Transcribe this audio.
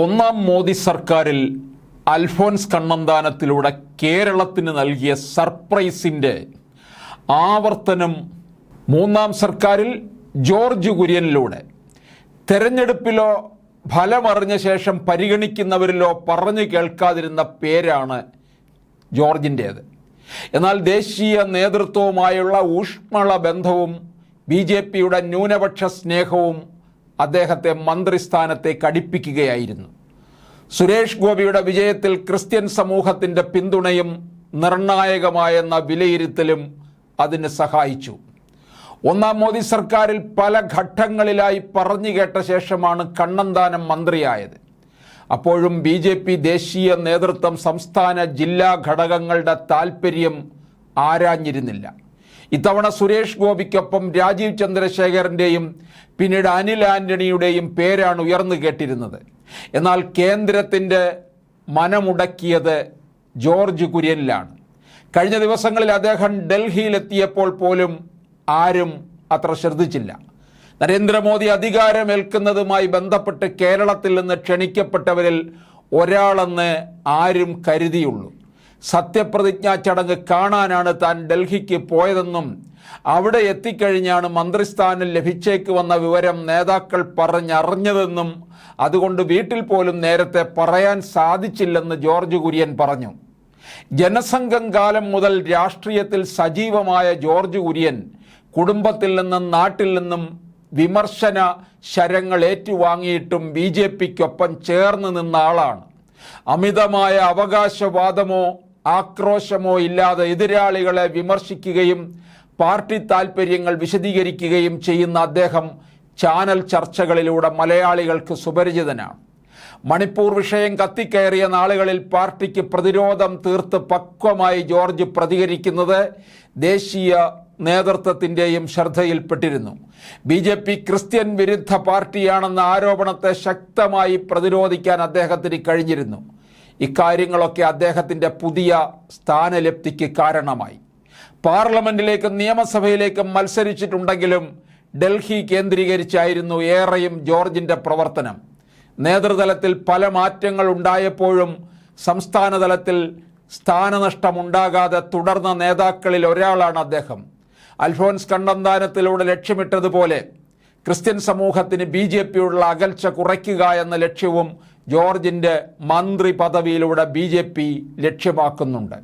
ഒന്നാം മോദി സർക്കാരിൽ അൽഫോൻസ് കണ്ണന്താനത്തിലൂടെ കേരളത്തിന് നൽകിയ സർപ്രൈസിന്റെ ആവർത്തനം മൂന്നാം സർക്കാരിൽ ജോർജ് കുര്യനിലൂടെ. തെരഞ്ഞെടുപ്പിലോ ഫലമറിഞ്ഞ ശേഷം പരിഗണിക്കുന്നവരിലോ പറഞ്ഞു കേൾക്കാതിരുന്ന പേരാണ് ജോർജിന്റേത് എന്നാൽ ദേശീയ നേതൃത്വവുമായുള്ള ഊഷ്മള ബന്ധവും ബി ജെ പിയുടെ ന്യൂനപക്ഷ സ്നേഹവും അദ്ദേഹത്തെ മന്ത്രിസ്ഥാനത്തേക്ക് അടുപ്പിക്കുകയായിരുന്നു സുരേഷ് ഗോപിയുടെ വിജയത്തിൽ ക്രിസ്ത്യൻ സമൂഹത്തിന്റെ പിന്തുണയും നിർണായകമായെന്ന വിലയിരുത്തലും അതിന് സഹായിച്ചു. ഒന്നാം മോദി സർക്കാരിൽ പല ഘട്ടങ്ങളിലായി പറഞ്ഞു കേട്ട ശേഷമാണ് കണ്ണന്താനം മന്ത്രിയായത്. അപ്പോഴും ബി ജെ പി ദേശീയ നേതൃത്വം സംസ്ഥാന ജില്ലാ ഘടകങ്ങളുടെ താൽപ്പര്യം ആരാഞ്ഞിരുന്നില്ല. ഇത്തവണ സുരേഷ് ഗോപിക്കൊപ്പം രാജീവ് ചന്ദ്രശേഖരന്റെയും പിന്നീട് അനിൽ ആന്റണിയുടെയും പേരാണ് ഉയർന്നു കേട്ടിരുന്നത്. എന്നാൽ കേന്ദ്രത്തിന്റെ മനമുടക്കിയത് ജോർജ് കുര്യനിലാണ്. കഴിഞ്ഞ ദിവസങ്ങളിൽ അദ്ദേഹം ഡൽഹിയിലെത്തിയപ്പോൾ പോലും ആരും അത്ര ശ്രദ്ധിച്ചില്ല. നരേന്ദ്രമോദി അധികാരമേൽക്കുന്നതുമായി ബന്ധപ്പെട്ട് കേരളത്തിൽ നിന്ന് ക്ഷണിക്കപ്പെട്ടവരിൽ ഒരാളെന്ന് ആരും കരുതിയുള്ളൂ. സത്യപ്രതിജ്ഞാ ചടങ്ങ് കാണാനാണ് താൻ ഡൽഹിക്ക് പോയതെന്നും അവിടെ എത്തിക്കഴിഞ്ഞാണ് മന്ത്രിസ്ഥാനം ലഭിച്ചേക്ക് വന്ന വിവരം നേതാക്കൾ പറഞ്ഞറിഞ്ഞതെന്നും അതുകൊണ്ട് വീട്ടിൽ പോലും നേരത്തെ പറയാൻ സാധിച്ചില്ലെന്ന് ജോർജ് കുര്യൻ പറഞ്ഞു. ജനസംഘം കാലം മുതൽ രാഷ്ട്രീയത്തിൽ സജീവമായ ജോർജ് കുര്യൻ കുടുംബത്തിൽ നിന്നും നാട്ടിൽ നിന്നും വിമർശന ശരങ്ങൾ ഏറ്റുവാങ്ങിയിട്ടും ബി ജെ പിക്കൊപ്പം ചേർന്ന് നിന്ന ആളാണ്. അമിതമായ അവകാശവാദമോ ആക്രോശമോ ഇല്ലാതെ എതിരാളികളെ വിമർശിക്കുകയും പാർട്ടി താൽപ്പര്യങ്ങൾ വിശദീകരിക്കുകയും ചെയ്യുന്ന അദ്ദേഹം ചാനൽ ചർച്ചകളിലൂടെ മലയാളികൾക്ക് സുപരിചിതനാണ്. മണിപ്പൂർ വിഷയം കത്തിക്കയറിയ നാളുകളിൽ പാർട്ടിക്ക് പ്രതിരോധം തീർത്ത് പക്വമായി ജോർജ് പ്രതികരിക്കുന്നത് ദേശീയ നേതൃത്വത്തിന്റെയും ശ്രദ്ധയിൽപ്പെട്ടിരുന്നു. ബി ജെ പി ക്രിസ്ത്യൻ വിരുദ്ധ പാർട്ടിയാണെന്ന ആരോപണത്തെ ശക്തമായി പ്രതിരോധിക്കാൻ അദ്ദേഹത്തിന് കഴിഞ്ഞിരുന്നു. ഇക്കാര്യങ്ങളൊക്കെ അദ്ദേഹത്തിന്റെ പുതിയ സ്ഥാനലബ്ധിക്ക് കാരണമായി. പാർലമെന്റിലേക്കും നിയമസഭയിലേക്കും മത്സരിച്ചിട്ടുണ്ടെങ്കിലും ഡൽഹി കേന്ദ്രീകരിച്ചായിരുന്നു ഏറെയും ജോർജിന്റെ പ്രവർത്തനം. നേതൃതലത്തിൽ പല മാറ്റങ്ങൾ ഉണ്ടായപ്പോഴും സംസ്ഥാനതലത്തിൽ സ്ഥാനനഷ്ടമുണ്ടാകാതെ തുടർന്ന നേതാക്കളിൽ ഒരാളാണ് അദ്ദേഹം. അൽഫോൻസ് കണ്ണന്താനത്തിലൂടെ ലക്ഷ്യമിട്ടതുപോലെ ക്രിസ്ത്യൻ സമൂഹത്തിന് ബി ജെ പിയുള്ള അകൽച്ച കുറയ്ക്കുക എന്ന ലക്ഷ്യവും ജോർജിന്റെ മന്ത്രി പദവിയിലൂടെ ബി ലക്ഷ്യമാക്കുന്നുണ്ട്.